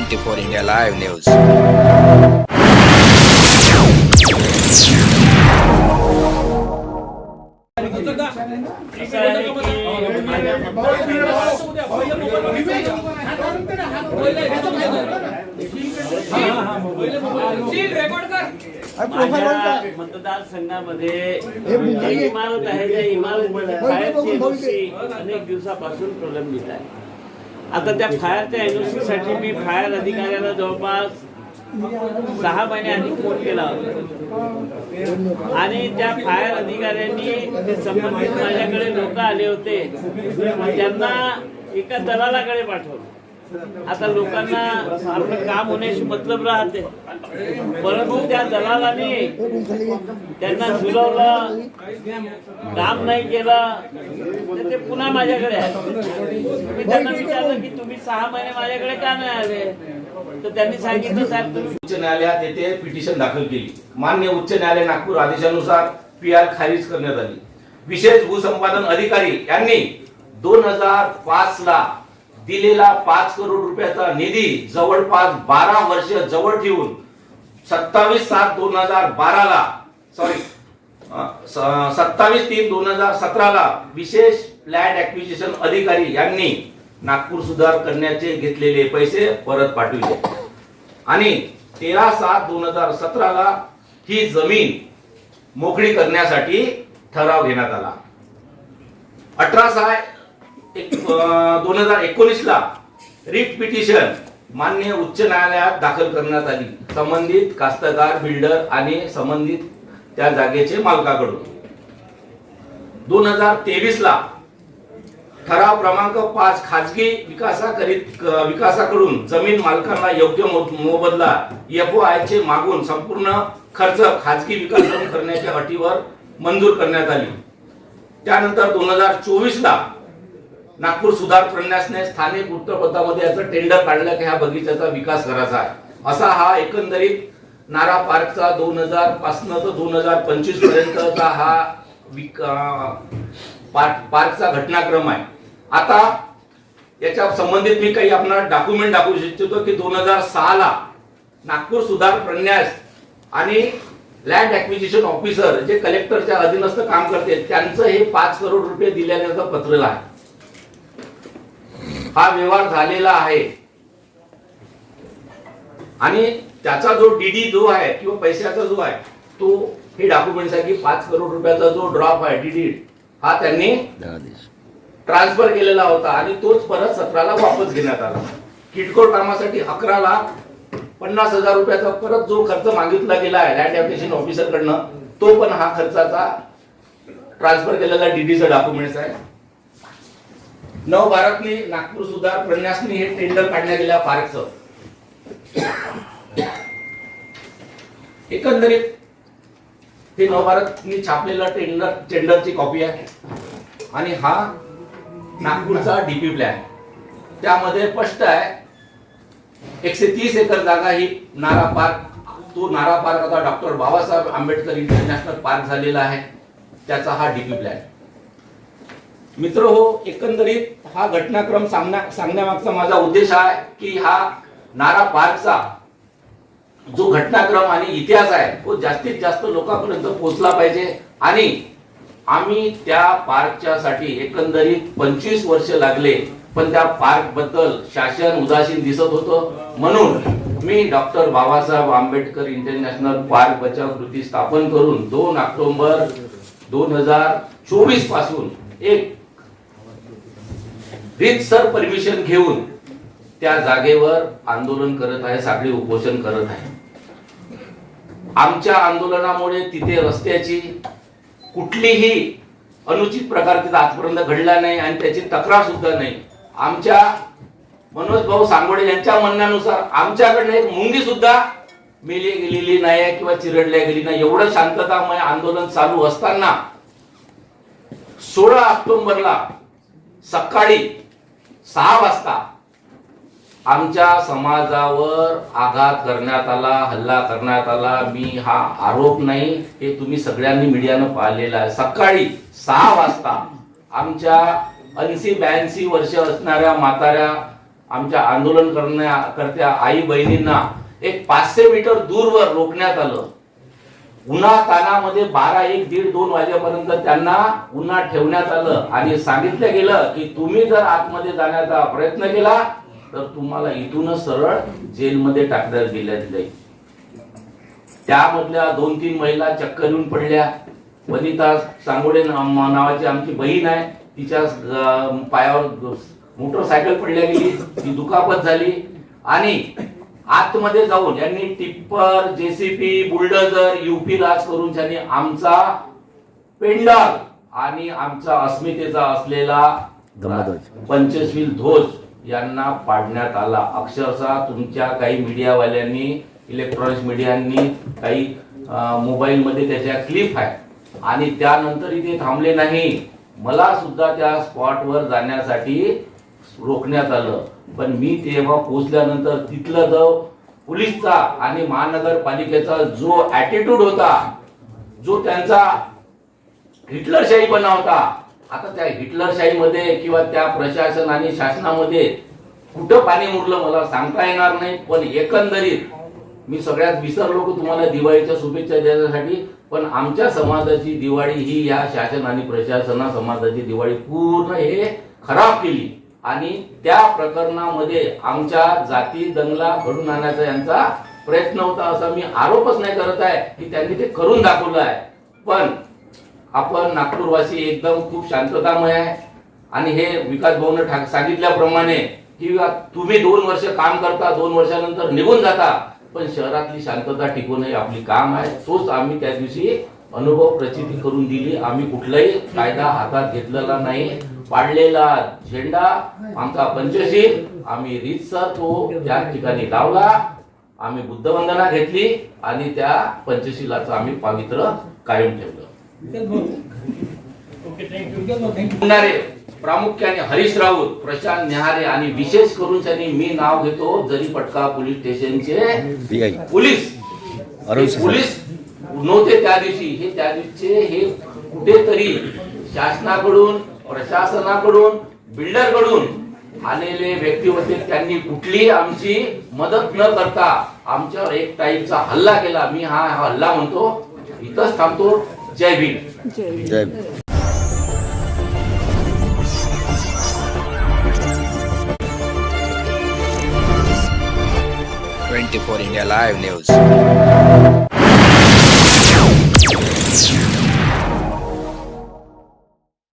Twenty four India live news. आहे माझ्या मतदारसंघामध्ये इमारत आहे त्या इमारत अनेक दिवसापासून प्रलंबित आहे. आता त्या फायरच्या एनओसी साठी मी फायर अधिकाऱ्याला जवळपास सहा महिने आधी फोन केला होता. आणि त्या फायर अधिकाऱ्यांनी ते संबंधित माझ्याकडे लोक आले होते. त्यांना एका दलालाकडे पाठवलं. आता लोकांना आपलं काम होण्याशी मतलब राहते. परंतु त्या दलालाने त्यांना झुलवलं काम नाही केलं तर ते पुन्हा माझ्याकडे आले. मी त्यांना विचारलं की तुम्ही सहा महिने माझ्याकडे का नाही आले? तर त्यांनी सांगितलं साहेब तुम्ही उच्च न्यायालयात येथे पिटिशन दाखल केली. मान्य उच्च न्यायालय नागपूर आदेशानुसार पी आर खारिज करण्यात आली. विशेष भूसंपादन अधिकारी यांनी दोन हजार पाच ला दिलेला पाच करोड रुपयाचा निधी जवळपास बारा वर्ष जवळ ठेवून सत्तावीस सात दोन हजार बारा ला सॉरी सत्तावीस तीन दोन हजार सतराला विशेष लँड ऍक्विजिशन अधिकारी यांनी नागपूर सुधार करण्याचे घेतलेले पैसे परत पाठविले. आणि तेरा सात दोन हजार सतराला ही जमीन मोकळी करण्यासाठी ठराव घेण्यात आला. अठरा सहा दोन हजार एकोणीस ला रिट पिटिशन मान्य उच्च न्यायालयात दाखल करण्यात आली. संबंधित कास्तकार बिल्डर आणि संबंधित त्या जागेचे मालकाकडून. दोन हजार तेवीस ला ठराव क्रमांक पाच खाजगी विकासाकरित विकासाकडून जमीन मालकांना योग्य मोबदला एफ चे मागून संपूर्ण खर्च खाजगी विकास करण्याच्या अटीवर मंजूर करण्यात आली. त्यानंतर दोन हजार चोवीस ला नागपूर सुधार प्रन्यासने स्थानिक वृत्तपत्रामध्ये याचं टेंडर काढलं की ह्या बगीचाचा विकास करायचा आहे. असा हा एकंदरीत नारा पार्कचा दोन हजार पासनं तर दोन हजार पंचवीस पर्यंतचा हा विका पार्क पार्कचा घटनाक्रम आहे. आता याच्या संबंधित मी काही आपल्याला डॉक्युमेंट दाखवू इच्छितो की दोन हजार सहा ला नागपूर सुधार प्रन्यास आणि लँड ऍक्विजिशन ऑफिसर जे कलेक्टरच्या अधीनस्थ काम करते त्यांचं हे पाच करोड रुपये दिल्याचं पत्र आहे. हा व्यवहार झालेला आहे. आणि त्याचा जो डीडी जो आहे किंवा पैशाचा जो आहे तो हे डॉक्युमेंट आहे की पाच करोड रुपयाचा जो ड्रॉप आहे डीडी हा त्यांनी ट्रान्सफर केलेला होता आणि तोच परत सतराला वापस घेण्यात आला. किरकोळ कामासाठी अकरा लाख पन्नास हजार रुपयाचा परत जो खर्च मागितला गेला आहे लँड ऍप्लिकेशन ऑफिसर कडनं तो पण हा खर्चाचा ट्रान्सफर केलेला डीडीचा डॉक्युमेंट्स आहे. नवभारतने नागपूर सुधार प्रन्यासनी हे टेंडर काढण्यात गेल्या पार्कच एकंदरीत हे नवभारतनी छापलेला टेंडर टेंडरची कॉपी आहे. आणि हा नागपूरचा डीपी प्लॅन त्यामध्ये स्पष्ट आहे एकशे तीस एकर जागा ही नारा पार्क तो नारा पार्क आता doctor Babasaheb Ambedkar international park झालेला आहे. त्याचा हा डीपी प्लॅन मित्र हो एकंदरीत हा घटनाक्रम सांगण्या सांगण्यामागचा माझा उद्देश आहे की हा नारा पार्कचा जो घटनाक्रम आणि इतिहास आहे तो जास्तीत जास्त लोकांपर्यंत पोहोचला पाहिजे. आणि आम्ही त्या पार्कच्या साठी एकंदरीत पंचवीस वर्ष लागले पण त्या पार्कबद्दल शासन उदासीन दिसत होतं. म्हणून मी doctor Babasaheb Ambedkar international park बचाव कृती स्थापन करून दोन ऑक्टोबर दोन हजार चोवीसपासून एक रीतसर परमिशन घेऊन त्या जागेवर आंदोलन करत आहे साखळी उपोषण करत आहे. आमच्या आंदोलनामुळे तिथे रस्त्याची कुठलीही अनुचित प्रकार तिथे आजपर्यंत घडला नाही आणि त्याची तक्रार सुद्धा नाही. आमच्या मनोज भाऊ सांगोडे यांच्या म्हणण्यानुसार आमच्याकडनं एक मुंगी सुद्धा मेली गेलेली नाही किंवा चिरडल्या गेली नाही. एवढं शांततामय आंदोलन चालू असताना सोळा ऑक्टोबरला सकाळी सहा वाजता आमच्या समाजावर आघात करण्यात आला हल्ला करण्यात आला. मी हा आरोप नाही हे तुम्ही सगळ्यांनी मीडियानं पाहिलेलं आहे. सकाळी सहा वाजता आमच्या ऐंशी ब्याऐंशी वर्ष असणाऱ्या म्हाताऱ्या आमच्या आंदोलन करण्याकरत्या आई बहिणींना एक पाचशे मीटर दूरवर रोखण्यात आलं. उन्हा तानामध्ये बारा एक दीड दोन वाजेपर्यंत त्यांना उन्हात ठेवण्यात आलं आणि सांगितलं गेलं की तुम्ही जर आतमध्ये जाण्याचा प्रयत्न केला तर तुम्हाला इथूनच सरळ जेलमध्ये टाकण्यात गेल्या जाईल त्यामधल्या दोन तीन महिला चक्कर येऊन पडल्या. वनिता सांगोडे नावाची आमची बहीण आहे. तिच्या पायावर मोटरसायकल पडल्या गेली. ती दुखापत झाली. आणि आतमध्ये जाऊन यांनी टिप्पर जेसीपी बुलडोझर युपी राज करून त्यांनी आमचा पेंडाल आणि आमचा अस्मितेचा असलेला पंचशील ध्वज यांना पाडण्यात आला. अक्षरशः तुमच्या काही मीडियावाल्यांनी इलेक्ट्रॉनिक्स मीडियांनी काही मोबाईल मध्ये त्याच्या क्लिप आहे. आणि त्यानंतर इथे थांबले नाही. मला सुद्धा त्या स्पॉटवर जाण्यासाठी रोखण्यात आलं. पण मी तेव्हा पोहोचल्यानंतर तिथलं जो पोलीसचा आणि महानगरपालिकेचा जो ॲटिट्यूड होता जो त्यांचा हिटलरशाहीपणा होता आता त्या हिटलरशाहीमध्ये किंवा त्या प्रशासन आणि शासनामध्ये कुठं पाणी मुरलं मला सांगता येणार नाही. पण एकंदरीत मी सगळ्यात विसरलो की तुम्हाला दिवाळीच्या शुभेच्छा देण्यासाठी पण आमच्या समाजाची दिवाळी ही या शासन आणि प्रशासना समाजाची दिवाळी पूर्ण हे खराब केली. आणि त्या प्रकरणामध्ये आमच्या जाती दंगला घडून आणण्याचा यांचा प्रयत्न होता असा मी आरोपच नाही करत आहे की त्यांनी ते करून दाखवलं आहे. पण आपण नागपूरवासी एकदम खूप शांततामय आहे. आणि हे विकास भवन सांगितल्याप्रमाणे की तुम्ही दोन वर्ष काम करता दोन वर्षानंतर निघून जाता. पण शहरातली शांतता टिकवणं हे आपली काम आहे. तोच आम्ही त्या दिवशी अनुभव प्रचिती करून दिली. आम्ही कुठलाही कायदा हातात घेतलेला नाही. पाडलेला झेंडा आमचा पंचशील. आम्ही रीतसर तो त्या ठिकाणी लावला. आम्ही बुद्धवंदना घेतली आणि त्या पंचशिलाचं आम्ही पावित्र कायम ठेवलं. प्रामुख्याने हरीश राऊत प्रशांत निहारे आणि विशेष करून त्यांनी मी नाव घेतो जरी पटका पोलीस स्टेशनचे पोलीस. अरुण पोलीस नव्हते त्या दिवशी. हे त्या दिवशीचे हे कुठेतरी शासनाकडून प्रशासनाकडून बिल्डरकडून आलेले व्यक्ती होते. त्यांनी कुठलीही आमची मदत न करता आमच्यावर एक टाईपचा हल्ला केला. मी हा हल्ला म्हणतो. इथंच थांबतो. जय भीम. जय 24 India Thank you.